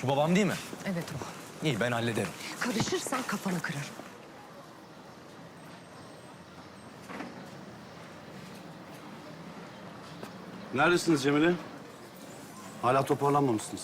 Şu babam değil mi? Evet o. İyi ben hallederim. Karışırsan kafanı kırarım. Neredesiniz Cemile? Hala toparlanmamışsınız.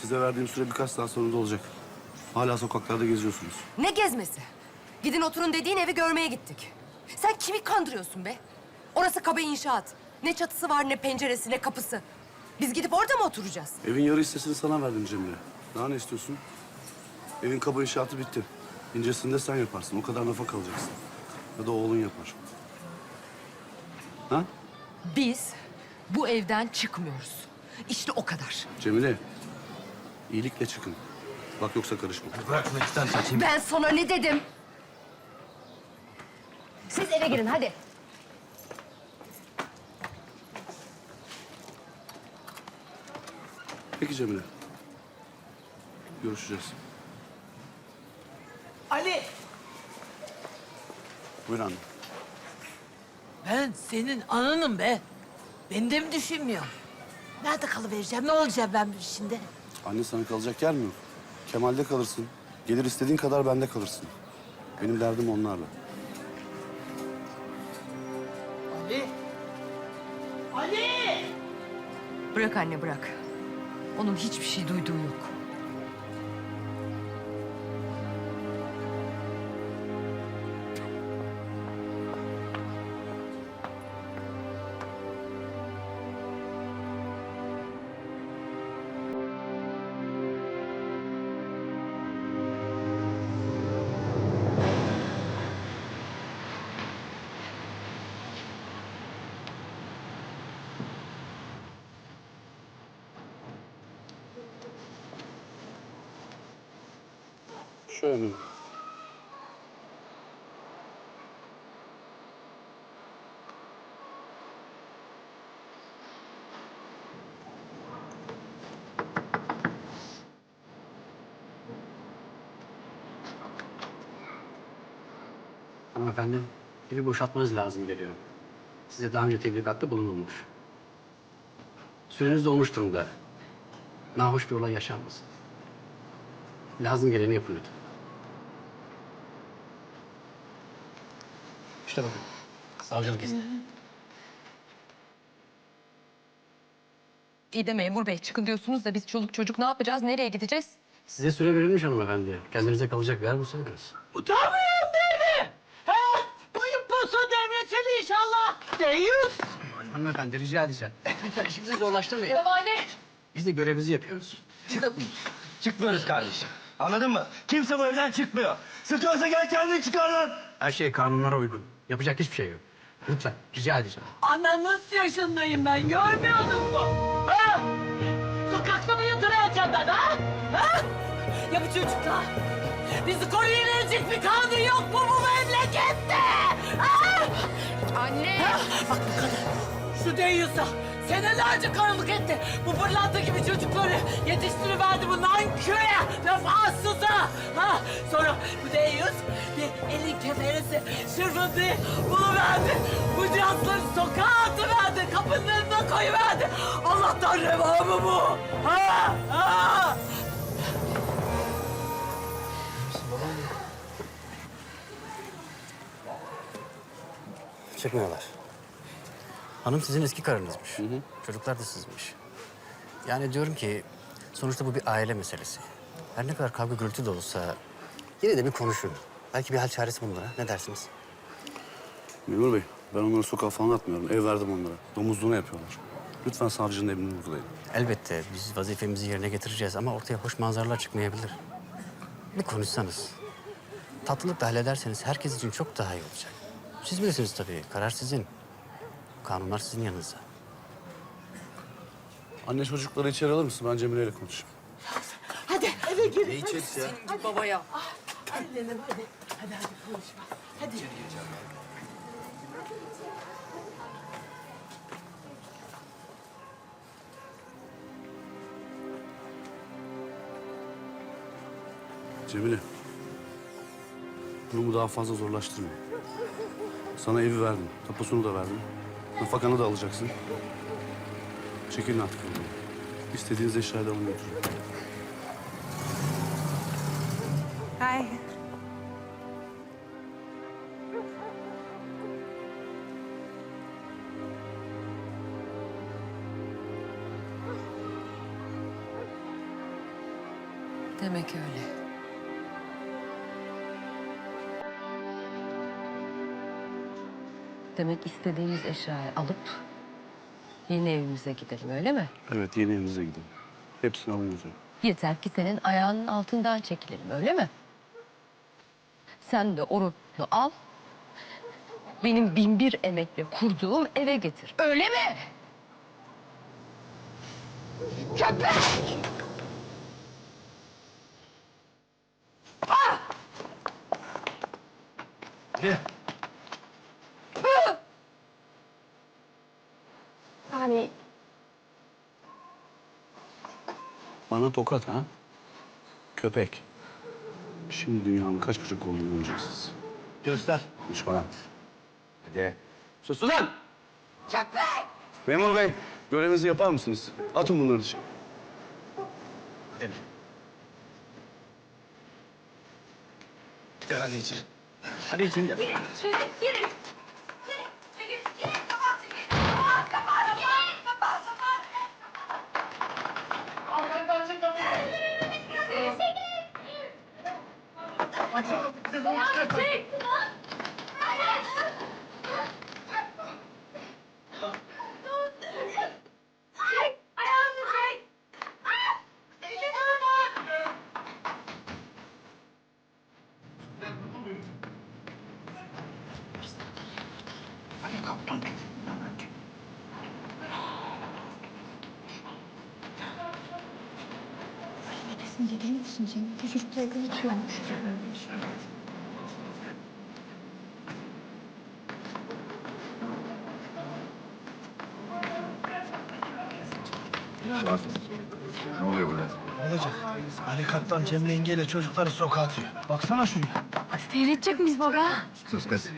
Size verdiğim süre birkaç saat sonunda olacak. Hala sokaklarda geziyorsunuz. Ne gezmesi? Gidin oturun dediğin evi görmeye gittik. Sen kimi kandırıyorsun be? Orası kabe inşaat. Ne çatısı var, ne penceresi, ne kapısı. Biz gidip orada mı oturacağız? Evin yarı hissesini sana verdim Cemile. Daha ne istiyorsun? Evin kaba inşaatı bitti. İncesini de sen yaparsın. O kadar nafaka alacaksın. Ya da oğlun yapar. Ha? Biz bu evden çıkmıyoruz. İşte o kadar. Cemile, iyilikle çıkın. Bak yoksa karışma. Bırak şunu iki tane. Ben sana ne dedim? Siz eve girin hadi. Peki Cemile. Görüşeceğiz. Ali, Buyur anne. ben senin ananım be. Beni de mi düşünmüyorsun? Nerede kalıvereceğim? Ne olacağım ben şimdi? Anne sana kalacak yer mi yok? Kemal'de kalırsın. Gelir istediğin kadar bende kalırsın. Benim derdim onlarla. Ali! Ali! Bırak anne bırak. Onun hiçbir şey duyduğu yok. Şöyle? Hanımefendi, evi boşaltmanız lazım geliyor. Size daha önce tebligatta bulunulmuş. Süreniz dolmuş durumda. Nahoş bir olay yaşanmasın. Lazım geleni yapın lütfen. İşte bakın. Savcılık izni. İyi de memur bey çıkın diyorsunuz da biz çoluk çocuk ne yapacağız? Nereye gideceğiz? Size süre verilmiş hanımefendi. Kendinize kalacak bir yer bulsaydınız. Utanmıyor beni! Ha? Boyun posa devreteli inşallah. Deyiz. Hanımefendi rica edeceğim. İşimizi zorlaştırmayın. Babaanne. Biz de görevimizi yapıyoruz. Çıkmıyoruz kardeşim. Anladın mı? Kimse bu evden çıkmıyor. Sıkıyorsa gel kendin çıkar lan. Her şey kanunlara uygun. Yapacak hiçbir şey yok. Lütfen rica edeceğim. Ananın yaşındayım ben. Görmüyor musun? Ha? Sokakta mı yatıracağım ben ha? Ha? Ya bu çocuklar? Bizi koruyabilecek bir kanun yok mu bu memlekette? Ha? Anne. Bak bu kadın. Şu deyiyorsa senelerce karılık etti. Bu pırlanta gibi çocukları yetiştiriverdi bu nanköre, vefasıza. Ha? Sonra bu deyiz bir elin kemeresi şırfıntıyı buluverdi. Bu cihazları sokağa atıverdi. Kapının önüne koyuverdi. Allah'tan reva mı bu? Ha? Ha? Çıkmıyorlar. Hanım sizin eski karınızmış. Çocuklar da sizmiş. Yani diyorum ki sonuçta bu bir aile meselesi. Her ne kadar kavga gürültü de olsa yine de bir konuşun. Belki bir hal çaresi bulunur ha. Ne dersiniz? Memur Bey, ben onları sokağa falan atmıyorum. Ev verdim onlara. Domuzluğunu yapıyorlar. Lütfen savcının emrini uygulayın. Elbette biz vazifemizi yerine getireceğiz ama ortaya hoş manzaralar çıkmayabilir. Bir konuşsanız. Tatlılıkla hallederseniz herkes için çok daha iyi olacak. Siz bilirsiniz tabii. Karar sizin. Kanunlar sizin yanınızda. Anne çocukları içeri alır mısın? Ben Cemile ile konuşayım. Hadi eve girin. Babaya. Annenim hadi. Hadi hadi konuşma. Hadi. Cemile. Durumu daha fazla zorlaştırma. Sana evi verdim. Tapusunu da verdim. Nafakanı da alacaksın. Çekilin artık buradan. İstediğiniz eşyayı da alın götürün. Hi. Demek istediğimiz eşyayı alıp yeni evimize gidelim öyle mi? Evet yeni evinize gidin. Hepsini hocam. Yeter ki senin ayağının altından çekilelim öyle mi? Sen de o rutunu al. Benim bin bir emekle kurduğum eve getir. Öyle mi? Bana tokat ha? Köpek. Şimdi dünyanın kaç bucak olduğunu göreceksiniz. Göster. Konuşma lan. Hadi. Sus lan! Memur bey, görevinizi yapar mısınız? Atın bunları dışarı. Gel hadi içeri. Hadi içeri gel. Olacak. Kaptan Cemre yengeyle çocukları sokağa atıyor. Baksana şuraya. Seyredecek miyiz baba? Sus kız.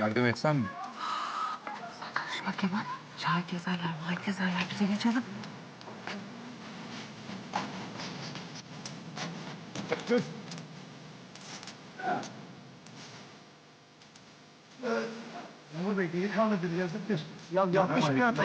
Yardım etsem mi? Bak Kemal. Şahit yazarlar, mahit yazarlar. Bize geçelim. Memur Bey delikanlıdır yazıktır. Ya yapmış bir hata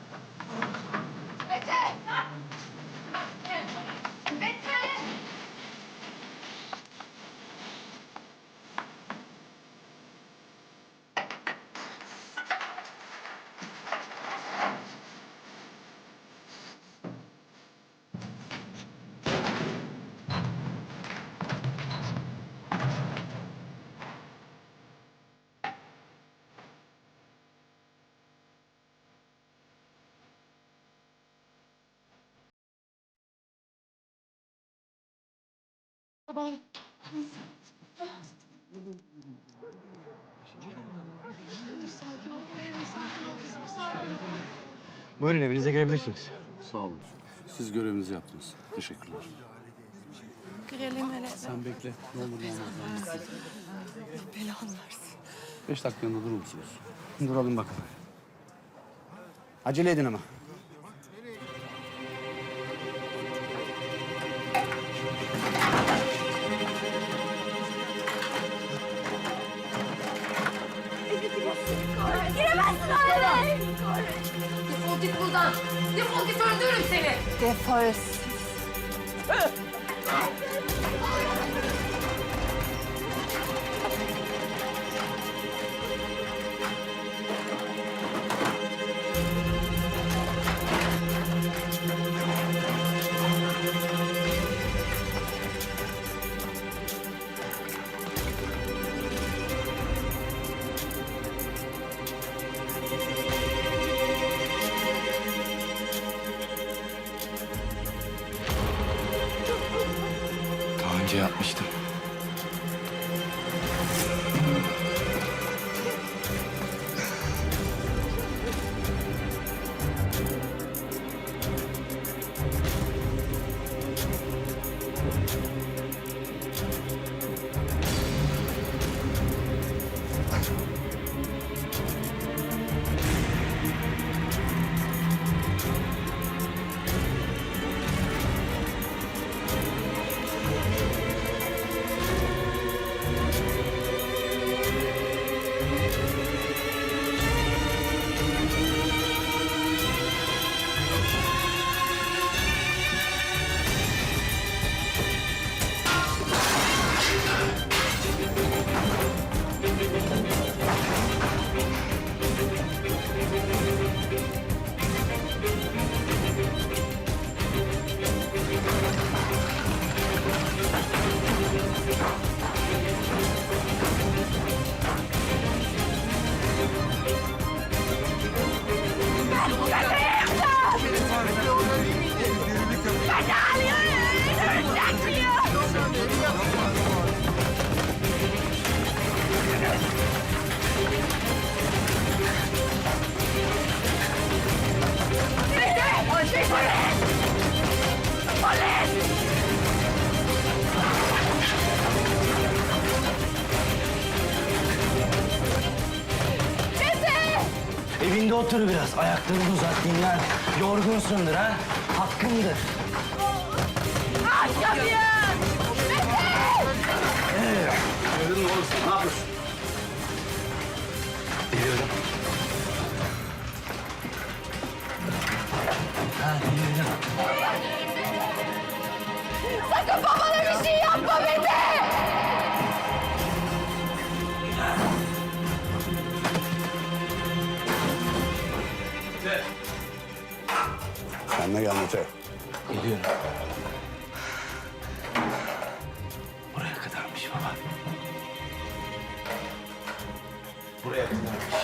Buyurun evinize girebilirsiniz. Sağ olun. Siz görevinizi yaptınız. Teşekkürler. Sen bekle. Ne olur ne olmaz. Belanı versin. Beş dakika yanında durur musunuz? Duralım bakalım. Acele edin ama. Defol git öldürürüm seni. Defol. Biraz. Ayaklarını uzat dinlen. Yorgunsundur ha. Hakkındır. Sen de gel Mete. Geliyorum. Buraya kadarmış baba. Buraya kadarmış.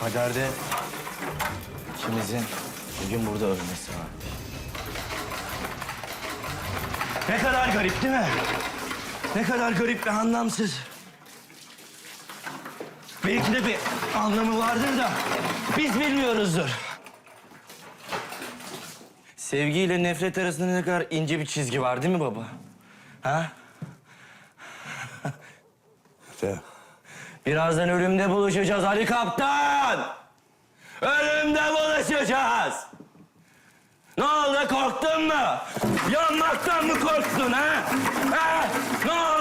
Kaderde ikimizin bugün burada ölmesi var. Ne kadar garip değil mi? Ne kadar garip ve anlamsız. Belki de bir anlamı vardır da biz bilmiyoruzdur. Sevgiyle nefret arasında ne kadar ince bir çizgi var değil mi baba? Ha? Mete. Birazdan ölümde buluşacağız Ali Kaptan! Ölümde buluşacağız! Ne oldu korktun mu? Yanmaktan mı korktun ha? Ha? Ne oldu?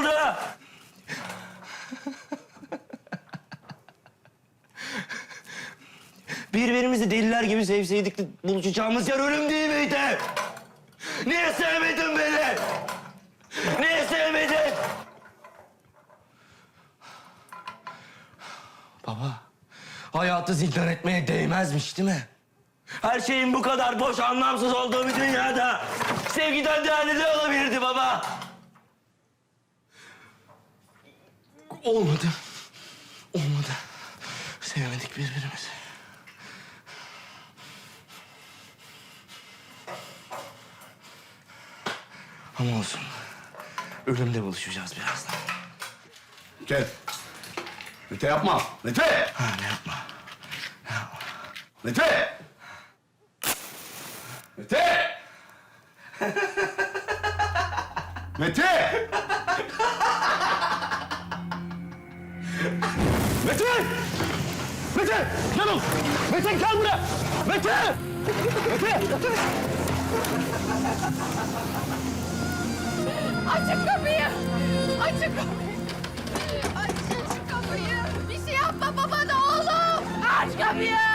Birbirimizi deliler gibi sevseydik de buluşacağımız yer ölüm değil miydi? Niye sevmedin beni? Niye sevmedin? Baba, hayatı zindan etmeye değmezmiş değil mi? Her şeyin bu kadar boş, anlamsız olduğu bir dünyada sevgiden değerli ne olabilirdi baba? Olmadı. Olmadı. Sevemedik birbirimizi. Ama olsun. Ölümde buluşacağız birazdan. Mete. Mete yapma. Mete! Ha ne yapma. Ne yapma. Mete! Mete! Mete! Mete! Mete! Gel ol! Mete gel buraya! Mete! Mete! Açın kapıyı! Açın kapıyı! Açın şu kapıyı! Bir şey yapma baba da oğlum! Aç kapıyı!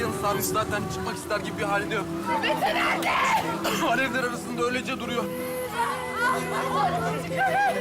Yanı sarmış zaten çıkmak ister gibi bir hali de yok. Mete nerede? Alevler arasında öylece duruyor. Oğlumu çıkarın!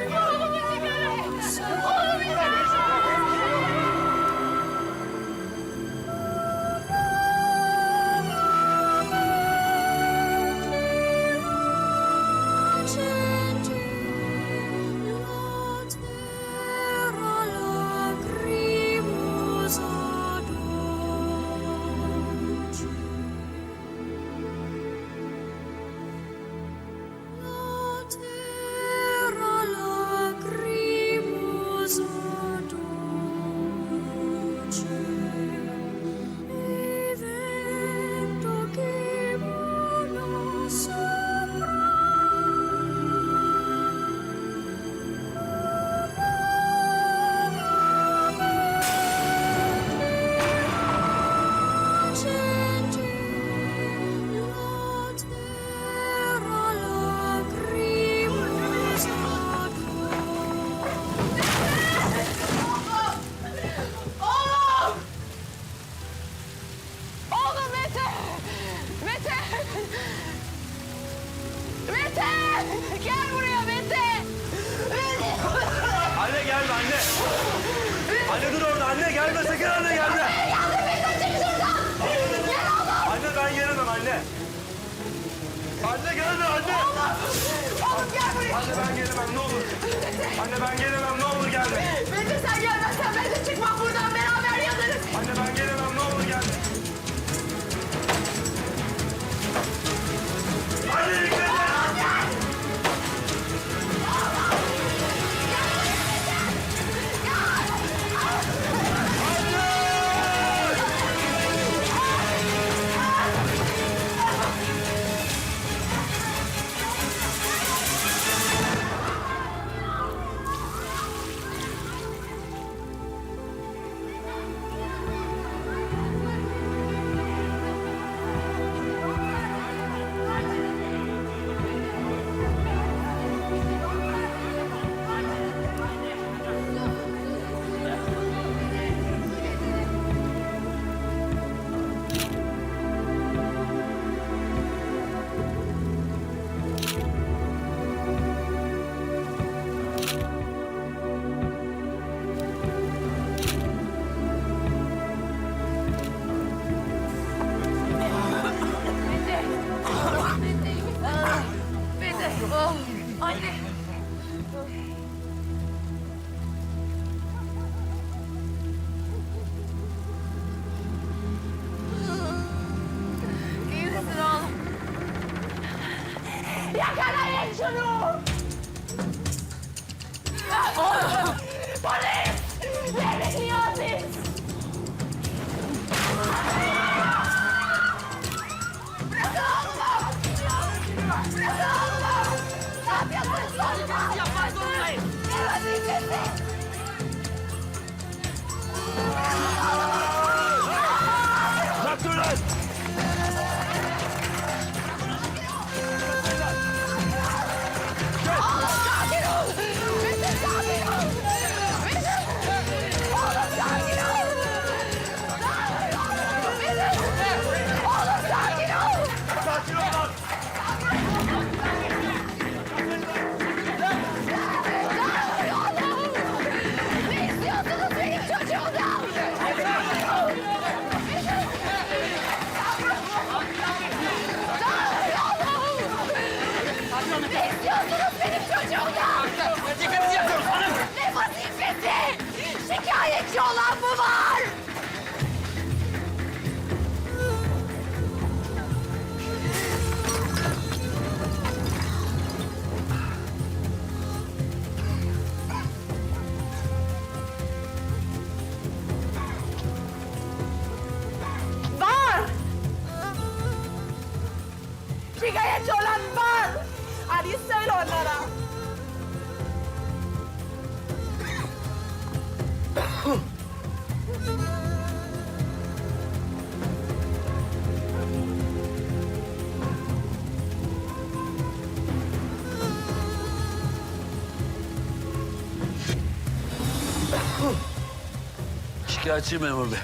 Şikayetçiyim memur bey.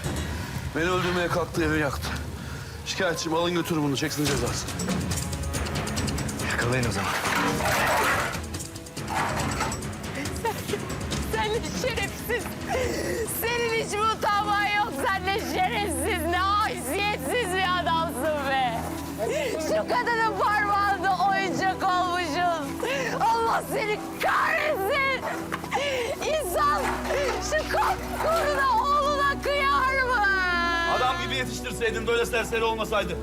Beni öldürmeye kalktı, evi yaktı. Şikayetçiyim, alın götürün bunu, çeksin cezasını. Yakalayın o zaman. Sen ne şerefsiz. Senin hiç mi utanman yok? Sen ne şerefsiz, ne haysiyetsiz bir adamsın be. Şu kadının parmağında oyuncak olmuşsun. Allah seni kahretsin. İnsan şu oğluna kıyar mı? Adam gibi yetiştirseydin, böyle serseri olmasaydı.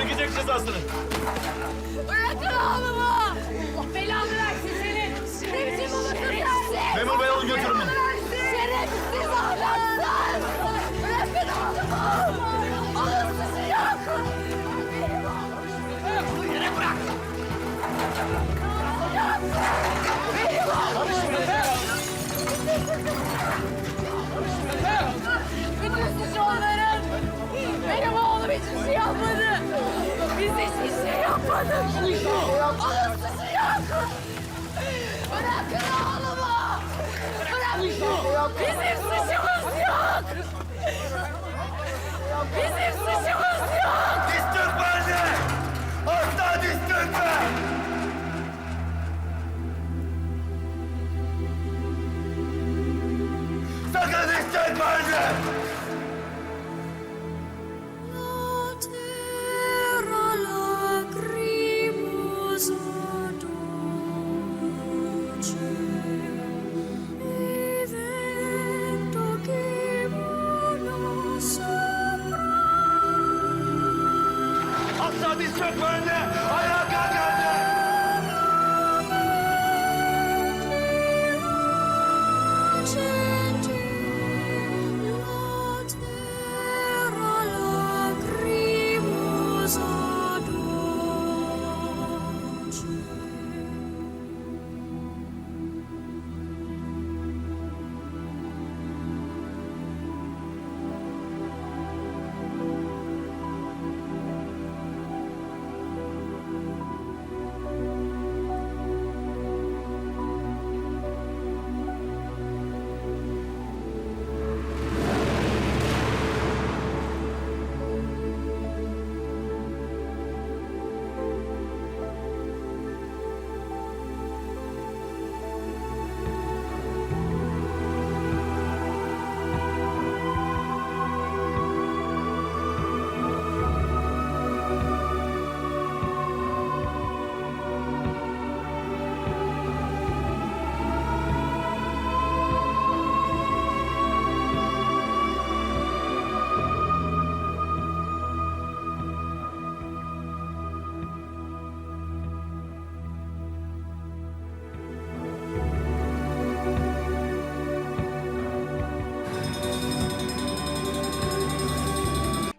Çekecek cezasını. Bırakın oğlumu. Allah belanı versin senin. Ne biçim sen? Memur bey, alın götürün bunu. Şerefsiz adamsın. Bırakın oğlumu. Alın sizi yok. Bu yere bırak. Benim Bütün suç onların. Benim oğlum hiçbir şey yapmadı. Biz hiçbir şey yapmadık. Suçu yok. Bırakın oğlumu. Bırak. Bizim suçumuz yok. Bizim suçumuz yok. Diz çökme! Asla çökme! Sakın çökme anne!